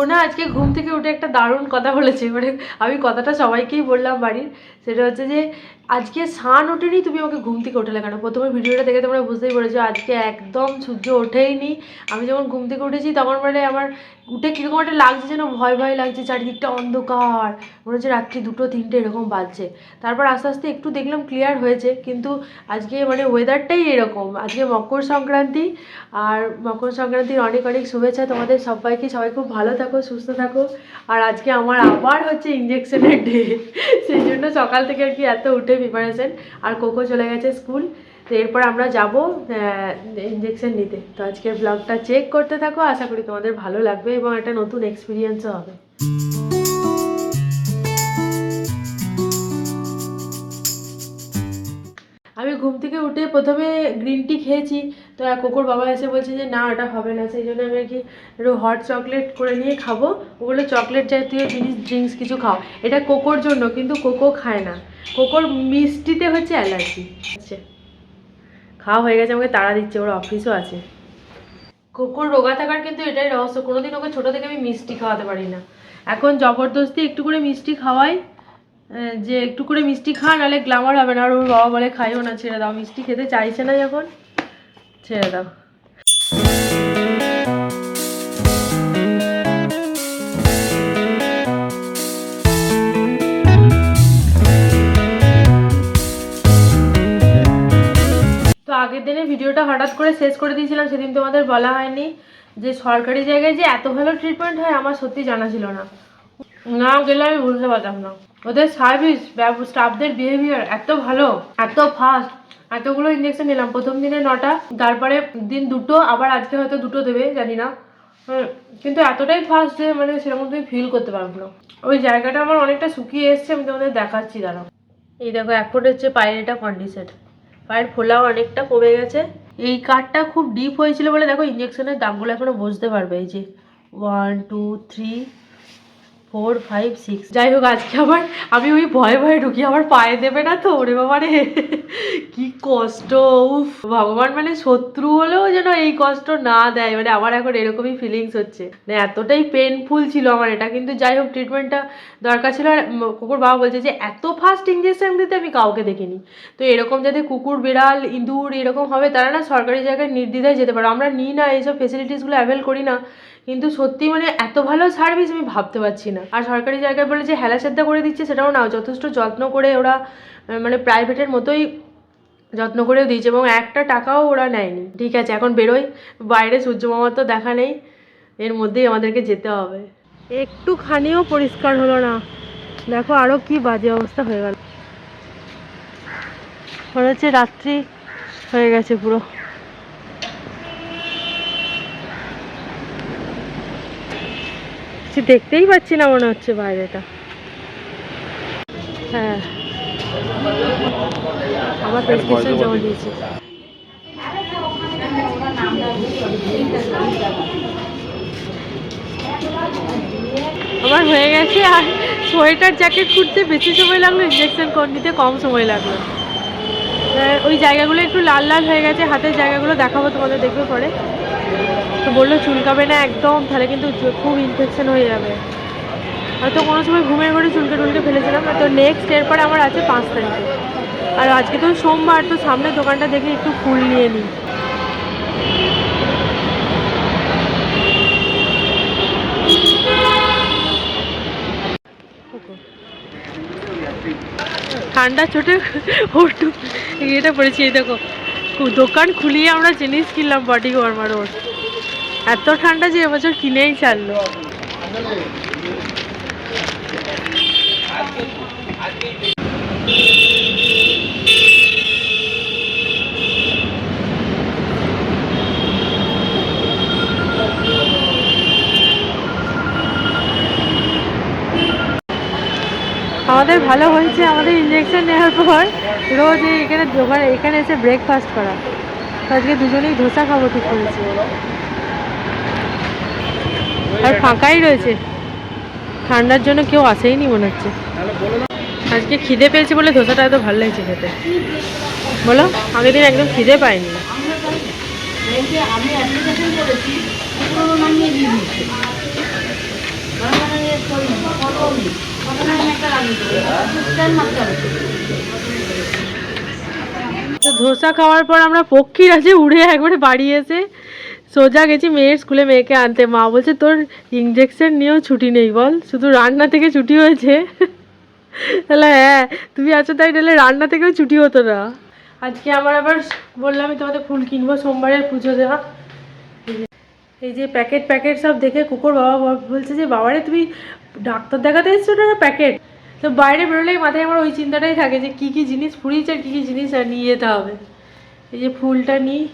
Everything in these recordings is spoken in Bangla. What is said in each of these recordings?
কোনা আজকে ঘুম থেকে উঠে একটা দারুণ কথা বলেছে। মানে আমি কথাটা সবাইকেই বললাম বাড়ির। সেটা হচ্ছে যে, আজকে সান ওঠেনি, তুমি আমাকে ঘুম থেকে উঠলে কেন? প্রথমে ভিডিওটা দেখে তোমরা বুঝতেই পেরেছ, আজকে একদম সূর্য ওঠেইনি। আমি যখন ঘুম থেকে উঠেছি, তখন মানে আমার উঠে কীরকম একটা লাগছে যেন, ভয় ভয় লাগছে, চারিদিকটা অন্ধকার। মনে হচ্ছে রাত্রি দুটো, তিনটে এরকম বাজছে। তারপর আস্তে আস্তে একটু দেখলাম ক্লিয়ার হয়েছে, কিন্তু আজকে মানে ওয়েদারটাই এরকম। আজকে মকর সংক্রান্তি, আর মকর সংক্রান্তির অনেক অনেক শুভেচ্ছা তোমাদের সবাইকে। সবাই খুব ভালো থাকো, সুস্থ থাকো। আর আজকে আমার আবার হচ্ছে ইঞ্জেকশনের ডে সেই জন্য সকাল থেকে আর কি এত উঠে প্রিপারেশন আর কোকো চলে গেছে স্কুল তো এরপর আমরা যাব ইঞ্জেকশন নিতে। তো আজকের ব্লগটা চেক করতে থাকো, আশা করি তোমাদের ভালো লাগবে এবং একটা নতুন এক্সপিরিয়েন্সও হবে। আমি ঘুম থেকে উঠে প্রথমে গ্রিন টি খেয়েছি, তো কোকোর বাবা এসে বলছে যে, না, ওটা হবে না। সেই জন্য আমি আর কি একটু হট চকলেট করে নিয়ে খাব। ও বলে চকলেট জাতীয় জিনিস ড্রিঙ্কস কিছু খাও। এটা কোকোর জন্য, কিন্তু কোকো খায় না। কোকোর মিষ্টিতে হচ্ছে অ্যালার্জি। আচ্ছা। খাওয়া হয়ে গেছে, আমাকে তাড়া দিচ্ছে, ওর অফিসও আছে। কোকোর রোগা থাকার কিন্তু এটাই রহস্য, কোনোদিন ওকে ছোটো থেকে আমি মিষ্টি খাওয়াতে পারি না। এখন জবরদস্তি একটু করে মিষ্টি খাওয়াই যে একটু করে মিষ্টি খা, নাহলে গ্লামার হবে না, আর ওর বাবা বলে, খাইও না, ছেড়ে দাও। মিষ্টি খেতে চাইছে না যখন, ছেড়ে দাও। আগের দিনে ভিডিওটা হঠাৎ করে শেষ করে দিয়েছিলাম, সেদিন তোমাদের বলা হয়নি যে সরকারি জায়গায় যে এত ভালো ট্রিটমেন্ট হয়, আমার সত্যি জানা ছিল না। না গেলে আমি বুঝতে পারতাম না। ওদের সার্ভিস স্টাফদের বিহেভিয়ার এত ভালো, এত ফাস্ট এতগুলো ইঞ্জেকশন নিলাম, প্রথম দিনে নটা, তারপরে দিন দুটো, আবার আজকে হয়তো দুটো দেবে, জানি না। কিন্তু এতটাই ফাস্ট যে মানে সেরকম তুমি ফিল করতে পারব না। ওই জায়গাটা আমার অনেকটা শুকিয়ে এসছে, আমি তোমাদের দেখাচ্ছি, দাঁড়াও। এই দেখো এখন হচ্ছে পায়ের কন্ডিশন পায়ের ফোলাও অনেকটা কমে গেছে। এই কাঠটা খুব ডিপ হয়েছিল বলে দেখো ইঞ্জেকশনের দামগুলো এখনও বুঝতে পারবে। এই যে one two three four five six যাই হোক আজকে আবার আমি ওই ভয়ে ভয়ে ঢুকি, আমার পায়ে দেবে না তো? ওরে বাবা রে কি কষ্ট, উফ। ভগবান মানে শত্রু হলেও যেন এই কষ্ট না দেয় মানে আমার এখন এরকমই ফিলিংস হচ্ছে। মানে এতটাই পেনফুল ছিল আমার এটা, কিন্তু যাই হোক ট্রিটমেন্টটা দরকার ছিল। আর কুকুর বাবা বলছে যে, এত ফাস্ট ইঞ্জেকশন দিতে আমি কাউকে দেখিনি। তো এরকম যাতে কুকুর, বিড়াল, ইঁদুর এরকম হবে, তারা না সরকারি জায়গায় নির্দ্বিধায় যেতে পারে। আমরা নিই না, এইসব ফেসিলিটিসগুলো অ্যাভেল করি না। কিন্তু সত্যি মানে এত ভালো সার্ভিস আমি ভাবতে পারছি না। আর সরকারি জায়গায় বলে যে হেলা সেদ্ধা করে দিচ্ছে সেটাও না যথেষ্ট যত্ন করে ওরা মানে প্রাইভেটের মতোই যত্ন করেও দিয়েছে এবং একটা টাকাও ওরা নেয়নি। ঠিক আছে, এখন বেরোই। বাইরে সূর্য মামার তো দেখা নেই। এর মধ্যেই আমাদেরকে যেতে হবে। একটুখানিও পরিষ্কার হলো না। দেখো আরও কি বাজে অবস্থা হয়ে গেল। মনে হচ্ছে রাত্রি হয়ে গেছে পুরো। কিছু দেখতেই পাচ্ছি না মনে হচ্ছে বাইরেটা। হ্যাঁ। আমার প্রেসক্রিপশন জমা দিয়েছি। আমার হয়ে গেছে আর সোয়েটার জ্যাকেট খুঁজতে বেশি সময় লাগল ইঞ্জেকশন নিতে কম সময় লাগল। ওই জায়গাগুলো একটু লাল লাল হয়ে গেছে হাতের জায়গাগুলো দেখাবো তোমাদের দেখবে পরে। তো বলল চুলকাবে না একদম, তাহলে কিন্তু খুব ইনফেকশন হয়ে যাবে। হয়তো কোনো সময় ঘুমের ঘরে চুলকে টুলকে ফেলেছিলাম তো নেক্সট এরপরে আমার আছে পাঁচ তারিখে। আর আজকে তো সোমবার, তো সামনের দোকানটা দেখে একটু ফুল নিয়ে নিই। ঠান্ডা চোটে ওটু ইয়েটা পড়েছি, এই দেখো। দোকান খুলিয়ে আমরা জিনিস কিনলাম বডি ওয়ার্মার রোড এত ঠান্ডা যে এবছর কিনেই ছাড়লো আমাদের ভালো হয়েছে, আমাদের ইঞ্জেকশন নেওয়ার পর রোজ এখানে এখানে এসে ব্রেকফাস্ট করা। আজকে দুজনেই ধোসা খাব ঠিক করেছি। আর ফাঁকাই রয়েছে। ঠান্ডার জন্য কেউ আসেইনি মনে হচ্ছে। আজকে খিদে পেয়েছে বলে ধোসাটা এত ভালো লাগছে খেতে। বলো আগের দিন একদম খিদে পাইনি। তো ধোসা খাওয়ার পর আমরা পক্ষীর আছে উড়ে একবারে বাড়ি এসে সোজা গেছি, মেয়ের স্কুলে মেয়েকে আনতে। মা বলছে, তোর ইঞ্জেকশন নিয়েও ছুটি নেই বল, শুধু রান্না থেকে ছুটি হয়েছে। তাহলে হ্যাঁ তুমি আছো তাই নাহলে রান্না থেকেও ছুটি হতো না। আজকে আমার আবার বললাম, আমি তোমাদের ফুল কিনবো সোমবারের পুজো দেওয়া। এই যে- প্যাকেট প্যাকেট সব দেখে কুকুর বাবা বল- বলছে যে, বাবারে, তুমি ডাক্তার দেখাতে এসছো না প্যাকেট? তো বাইরে বেরোলেই মাথায় আমার ওই চিন্তাটাই থাকে যে, কী কী জিনিস ফুরিয়েছে আর কী কী জিনিস আর নিয়ে যেতে হবে। এই যে ফুলটা নিই।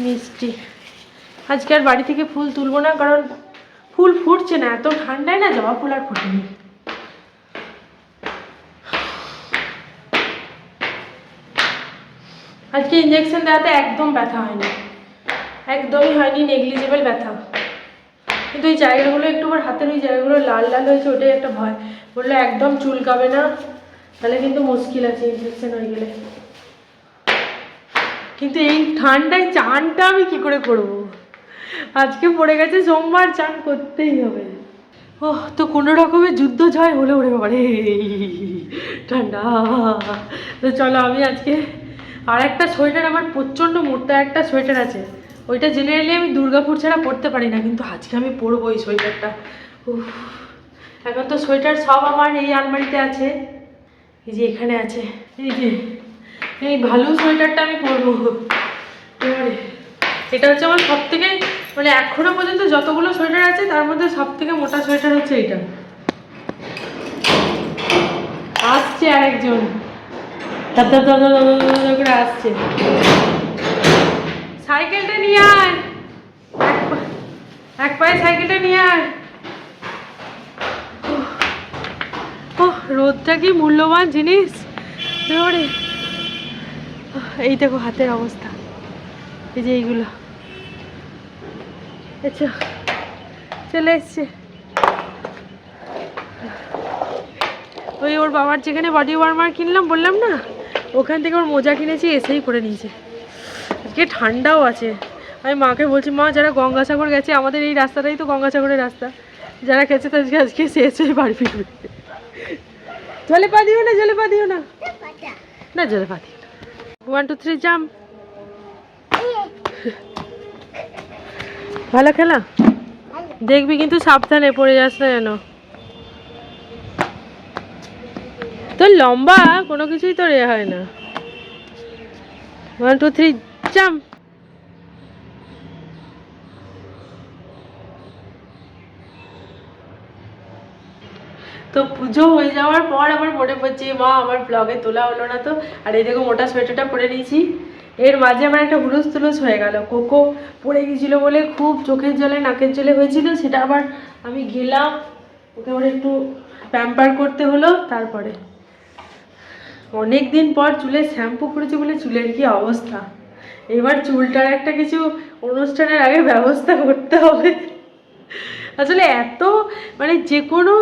মিষ্টি। আজকে আর বাড়ি থেকে ফুল তুলবো না, কারণ ফুল ফুটছে না, এত ঠান্ডায় না জবা ফুল আর ফোটেনি। আজকে ইঞ্জেকশন দেওয়াতে একদম ব্যথা হয়নি। একদমই হয়নি নেগলিজেবল ব্যথা। কিন্তু ওই জায়গাগুলো একটু আমার হাতের ওই জায়গাগুলো লাল লাল হয়েছে, ওটাই একটা ভয়। বলল একদম চুলকাবে না, তাহলে কিন্তু মুশকিল আছে ইনফেকশন হয়ে গেলে। কিন্তু এই ঠান্ডায় চানটা আমি কি করে করব? আজকে পড়ে গেছে সোমবার, চান করতেই হবে। ও তো কোনো রকমের যুদ্ধ জয় হলে ওরে বাবা ঠান্ডা। তো চলো আমি আজকে আর একটা সোয়েটার, আমার প্রচণ্ড মোটা একটা সোয়েটার আছে। ওইটা জেনারেলি আমি দুর্গাপুর ছাড়া পরতে পারি না, কিন্তু আজকে আমি পরবো এই সোয়েটারটা। উফ, এখন তো সোয়েটার সব আমার এই আলমারিতে আছে। এই যে এখানে আছে। এই যে এই ভালো সোয়েটারটা আমি পরবো। এটা হচ্ছে আমার সব থেকে মানে এখনও পর্যন্ত যতগুলো সোয়েটার আছে, তার মধ্যে সব থেকে মোটা সোয়েটার হচ্ছে এটা। আসছে আরেকজন। করে আসছে। সাইকেলটা নিয়ে আয়। এক পায়ে সাইকেলটা নিয়ে আয়। রোদটা কি মূল্যবান জিনিস। এই দেখো হাতের অবস্থা। এই যে এইগুলো। আচ্ছা চলে এসছে। ওই ওর বাবার যেখানে বডি ওয়ার্মার কিনলাম বললাম না ওখান থেকে ওর মোজা কিনেছি এসেই করে নিয়েছে। আজকে ঠান্ডাও আছে। আমি মাকে বলছি মা যারা গঙ্গাসাগর গেছে আমাদের এই রাস্তাটাই তো গঙ্গাসাগরের রাস্তা। যারা গেছে তাদেরকে আজকে শেষ হয়ে বাড়ি ফিরবে। জলে পা দিও না জলে পা দিও না। না জলে পা দিও ওয়ান টু থ্রি জাম্প ভালো খেলা? দেখবি কিন্তু সাবধানে পড়ে যাস না যেন। তোর লম্বা কোনো কিছুই তো এ হয় না। ওয়ান টু থ্রি জাম্প তো পুজো হয়ে যাওয়ার পর আমার মনে পড়ছে, মা, আমার ব্লগে তোলা হলো না তো। আর এই দেখো মোটা সোয়েটারটা পরে নিয়েছি। এর মাঝে আমার একটা হুলুস তুলুস হয়ে গেল। কোকো পড়ে গেছিল বলে খুব চোখের জলে, নাকের জলে হয়েছিল, সেটা আবার আমি গেলাম। ওকে আবার একটু প্যাম্পার করতে হলো, তারপরে। অনেক দিন পর চুলে শ্যাম্পু করেছি বলে চুলের কি অবস্থা? এবার চুলটার একটা কিছু অনুষ্ঠানের আগে ব্যবস্থা করতে হবে। আসলে এত মানে যে কোনো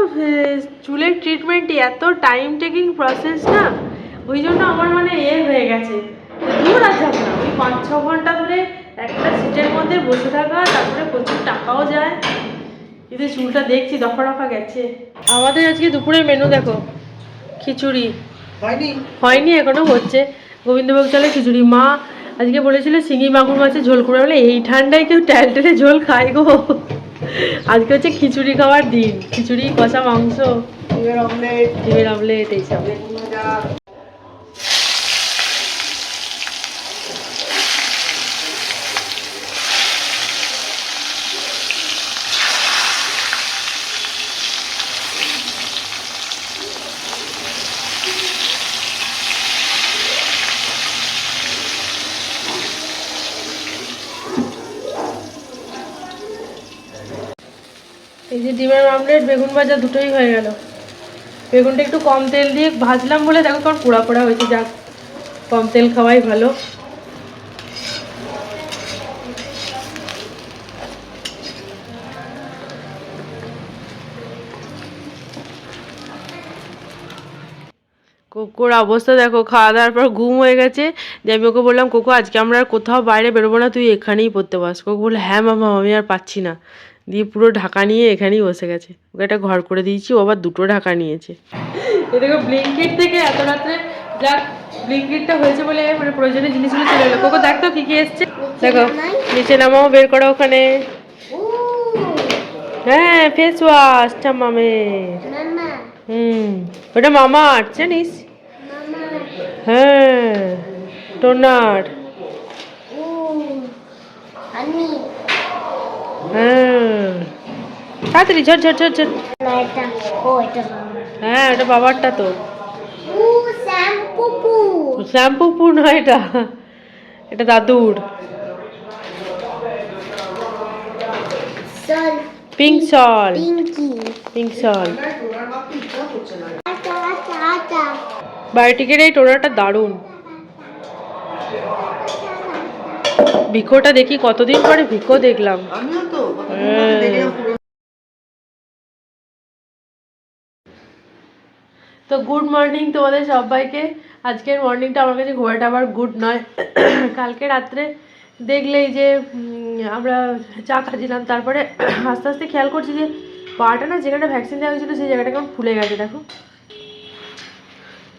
চুলের ট্রিটমেন্টই এত টাইম টেকিং প্রসেস না ওই জন্য আমার মানে এ হয়ে গেছে। দূর যাব না ওই পাঁচ ছ ঘণ্টা ধরে একটা সিটের মধ্যে বসে থাকা তারপরে প্রচুর টাকাও যায়। কিন্তু চুলটা দেখছি দফা দফা গেছে। আমাদের আজকে দুপুরের মেনু দেখো খিচুড়ি। হয়নি? হয়নি এখনও হচ্ছে। গোবিন্দভোগ চালে খিচুড়ি। মা আজকে বলেছিল শিঙি মাগুর মাছের ঝোল করে বলে এই ঠান্ডায় কেউ ট্যাল টেলে ঝোল খায় গো। আজকে হচ্ছে খিচুড়ি খাওয়ার দিন। খিচুড়ি কষা মাংস। ডিমের অমলেট ডিমের অমলেট এইসব অমলেট বেগুন ভাজা দুটোই হয়ে গেল। বেগুনটা একটু কম তেল দিয়ে ভাজলাম বলে দেখো কারণ পোড়া পোড়া হয়েছে, যাক, কম তেল খাওয়াই ভালো। কোকোর অবস্থা দেখো, খাওয়া দাওয়ার পর ঘুম হয়ে গেছে। যে আমি ওকে বললাম, কোকো, আজকে আমরা আর কোথাও বাইরে বেরোবো না, তুই এখানেই পড়তে পাস কোকো বলল হ্যাঁ মামা, আমি আর পাচ্ছি না। দিয়ে পুরো ঢাকা নিয়ে এখানেই বসে গেছে। ওকে একটা ঘর করে দিয়েছি ও আবার দুটো ঢাকা নিয়েছে। দেখো ব্লিঙ্কিট থেকে এত রাত্রে যাক ব্লিঙ্কিটটা হয়েছে বলে মানে প্রয়োজনীয় জিনিসগুলো চলে এলো। কোকো দেখ তো কি কি এসছে। দেখো নিচে নামাও বের করো ওখানে। হ্যাঁ ফেস ওয়াশ চামামে হুম ওটা মামা আর্ট জানিস? হ্যাঁ টোনার হ্যাঁ তাড়াতাড়ি ঝট ঝট ঝট ঝট হ্যাঁ এটা বাবারটা তো। শ্যাম্পু পু। নয় এটা। এটা দাদুর। পিঙ্ক সল। পিঙ্ক। সল। বায়োটিকের এই টোনারটা দারুণ। ভিকোটা দেখি কতদিন পরে ভিকো দেখলাম। আমিও তো তো গুড মর্নিং তোমাদের সবাইকে। আজকের মর্নিংটা আমার কাছে ঘোরাটা আবার গুড নয়। কালকে রাত্রে দেখলেই যে আমরা চা খাচ্ছিলাম, তারপরে আস্তে আস্তে খেয়াল করছি যে পাটা না যেখানে ভ্যাকসিন দেওয়া হয়েছিল, সেই জায়গাটা কেমন ফুলে গেছে, দেখো।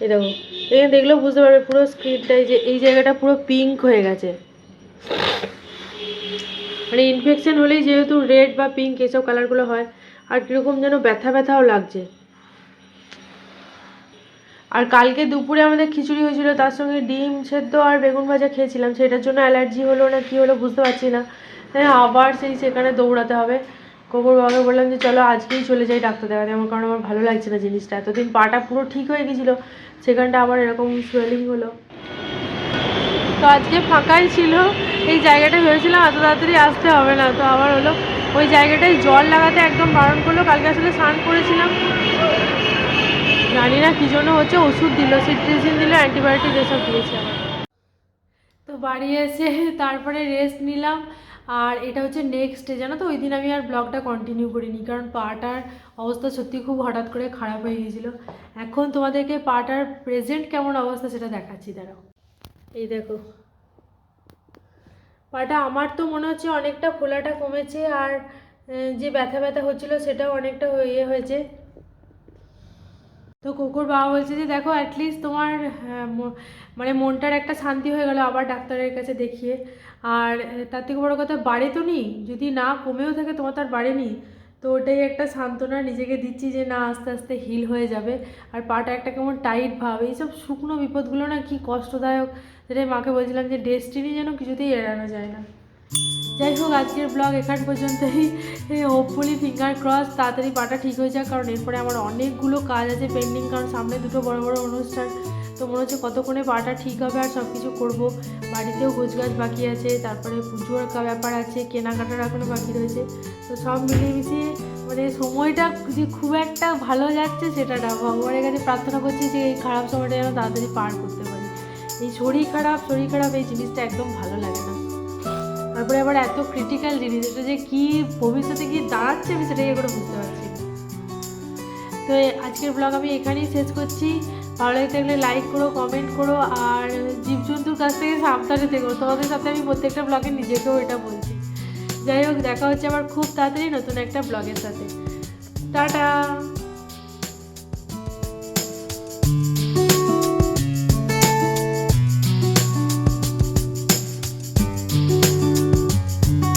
এই দেখো, এখানে দেখলেও বুঝতে পারবে পুরো স্ক্রিনটাই যে এই জায়গাটা পুরো পিঙ্ক হয়ে গেছে। মানে ইনফেকশন হলেই যেহেতু রেড বা পিঙ্ক এসব কালারগুলো হয়, আর কীরকম যেন ব্যথা ব্যথাও লাগছে। আর কালকে দুপুরে আমাদের খিচুড়ি হয়েছিল, তার সঙ্গে ডিম সেদ্ধ আর বেগুন ভাজা খেয়েছিলাম। সেটার জন্য অ্যালার্জি হলো না, কি হলো বুঝতে পারছি না। হ্যাঁ আবার সেই সেখানে দৌড়াতে হবে। কোকুর বাবাকে বললাম যে, চলো, আজকেই চলে যাই ডাক্তার দেখাতে আমার কারণ আমার ভালো লাগছে না জিনিসটা। এতদিন পাটা পুরো ঠিক হয়ে গেছিল, সেখানটা আবার এরকম সোয়েলিং হলো। তো আজকে ফাঁকাই ছিল, এই জায়গাটা ভেবেছিলাম এত তাড়াতাড়ি আসতে হবে না। তো আবার হলো, ওই জায়গাটায় জল লাগাতে একদম বারণ করল। কালকে আসলে স্নান করেছিলাম। জানি না কী জন্য হচ্ছে, ওষুধ দিল, সিট্রিজিন দিল, অ্যান্টিবায়োটিক এসব দিয়েছে আবার। তো বাড়ি এসে তারপরে রেস্ট নিলাম, আর এটা হচ্ছে নেক্সট ডে জানো তো? ওই দিন আমি আর ব্লগটা কন্টিনিউ করিনি, কারণ পাটার অবস্থা সত্যি খুব হঠাৎ করে খারাপ হয়ে গিয়েছিল। এখন তোমাদেরকে পাটার প্রেজেন্ট কেমন অবস্থা সেটা দেখাচ্ছি, দাঁড়াও। এই দেখো। পাটা আমার তো মনে হচ্ছে অনেকটা ফোলাটা কমেছে, আর যে ব্যথা ব্যথা হচ্ছিল সেটাও অনেকটা ইয়ে হয়েছে। তো কুকুর বাবা বলছে যে দেখো অ্যাটলিস্ট তোমার হ্যাঁ, মানে মনটার একটা শান্তি হয়ে গেল আবার ডাক্তারের কাছে দেখিয়ে। আর তার থেকে বড় কথা বাড়ে তো নি যদি না কমেও থাকে তোমার তার বাড়েনি তো ওটাই একটা সান্ত্বনা নিজেকে দিচ্ছি যে না আস্তে আস্তে হিল হয়ে যাবে। আর পাটা একটা কেমন টাইট ভাব। এইসব শুকনো বিপদগুলো না কি কষ্টদায়ক? যেটাই মাকে বলছিলাম যে ডেস্টিনি যেন কিছুতেই এড়ানো যায় না। যাই হোক, আজকের ব্লগ এখান পর্যন্তই। হোপফুলি ফিঙ্গার ক্রস তাড়াতাড়ি পাটা ঠিক হয়ে যাক, কারণ এরপরে আমার অনেকগুলো কাজ আছে পেন্ডিং কারণ সামনে দুটো বড় বড় অনুষ্ঠান। তো মনে হচ্ছে কতক্ষণে পাটা ঠিক হবে আর সব কিছু করব। বাড়িতেও গোছগাছ বাকি আছে, তারপরে পুজোর ব্যাপার আছে, কেনাকাটার এখনও বাকি রয়েছে। তো সব মিলিয়ে মিশিয়ে মানে সময়টা যে খুব একটা ভালো যাচ্ছে, সেটা না। ভগবানের কাছে প্রার্থনা করছি যে এই খারাপ সময়টা যেন তাড়াতাড়ি পার করতে পারি। এই শরীর খারাপ শরীর খারাপ, এই জিনিসটা একদম ভালো লাগে না। তারপরে আবার এত ক্রিটিক্যাল জিনিস, এটা যে কি ভবিষ্যতে কি দাঁড়াচ্ছে আমি সেটাই এগুলো বুঝতে পারছি তো আজকের ব্লগ আমি এখানেই শেষ করছি। ভালো লাগে থাকলে লাইক করো কমেন্ট করো, আর জীবজন্তুর কাছ থেকে সাবধানে থেকো। তোমাদের সাথে আমি প্রত্যেকটা ব্লগে নিজেকেও এটা বলছি। যাই হোক, দেখা হচ্ছে আবার খুব তাড়াতাড়ি নতুন একটা ব্লগের সাথে। টাটা!